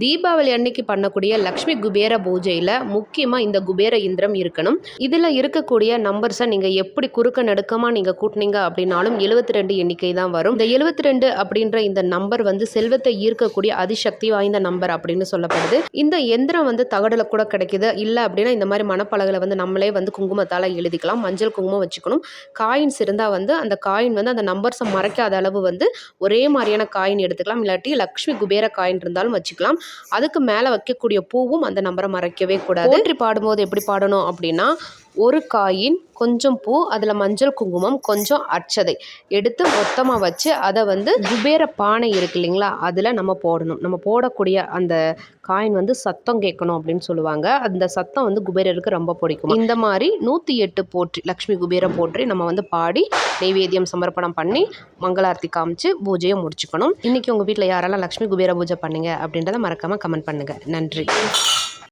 தீபாவளி அன்னைக்கு பண்ணக்கூடிய லக்ஷ்மி குபேர பூஜையில் முக்கியமாக இந்த குபேர இந்திரம் இருக்கணும். இதில் இருக்கக்கூடிய நம்பர்ஸை நீங்கள் எப்படி குறுக்க நடுக்கமாக நீங்கள் கூட்டினீங்க அப்படின்னாலும் எழுபத்தி ரெண்டு எண்ணிக்கை தான் வரும். இந்த எழுபத்தி ரெண்டு அப்படின்ற இந்த நம்பர் வந்து செல்வத்தை ஈர்க்கக்கூடிய அதிசக்தி வாய்ந்த நம்பர் அப்படின்னு சொல்லப்படுது. இந்த எந்திரம் வந்து தகடில் கூட கிடைக்குது. இல்லை அப்படின்னா இந்த மாதிரி மணப்பலகையில் வந்து நம்மளே வந்து குங்குமத்தால் எழுதிக்கலாம். மஞ்சள் குங்குமம் வச்சுக்கணும். காயின்ஸ் இருந்தால் வந்து அந்த காயின் வந்து அந்த நம்பர்ஸை மறைக்காத அளவு வந்து ஒரே மாதிரியான காயின் எடுத்துக்கலாம். இல்லாட்டி லக்ஷ்மி குபேர காயின் இருந்தாலும் வச்சுக்கலாம். அதுக்கு மேலே வைக்கக்கூடிய பூவும் அந்த நம்பரை மறைக்கவே கூடாது. போற்றி பாடும்போது எப்படி பாடணும் அப்படின்னா ஒரு காயின் கொஞ்சம் பூ அதில் மஞ்சள் குங்குமம் கொஞ்சம் அச்சதை எடுத்து மொத்தமாக வச்சு அதை வந்து குபேர பானை இருக்கு இல்லைங்களா? அதில் நம்ம போடணும். நம்ம போடக்கூடிய அந்த காயின் வந்து சத்தம் கேட்கணும் அப்படின்னு சொல்லுவாங்க. அந்த சத்தம் வந்து குபேரருக்கு ரொம்ப பிடிக்கும். இந்த மாதிரி நூற்றி எட்டு போற்றி லக்ஷ்மி குபேர போற்றி நம்ம வந்து பாடி நெய்வேத்தியம் சமர்ப்பணம் பண்ணி மங்களார்த்தி காமிச்சு பூஜையை முடிச்சுக்கணும். இன்றைக்கி உங்கள் வீட்டில் யாரெல்லாம் லக்ஷ்மி குபேர பூஜை பண்ணுங்க அப்படின்றத மறக்காமல் கமெண்ட் பண்ணுங்கள் நன்றி.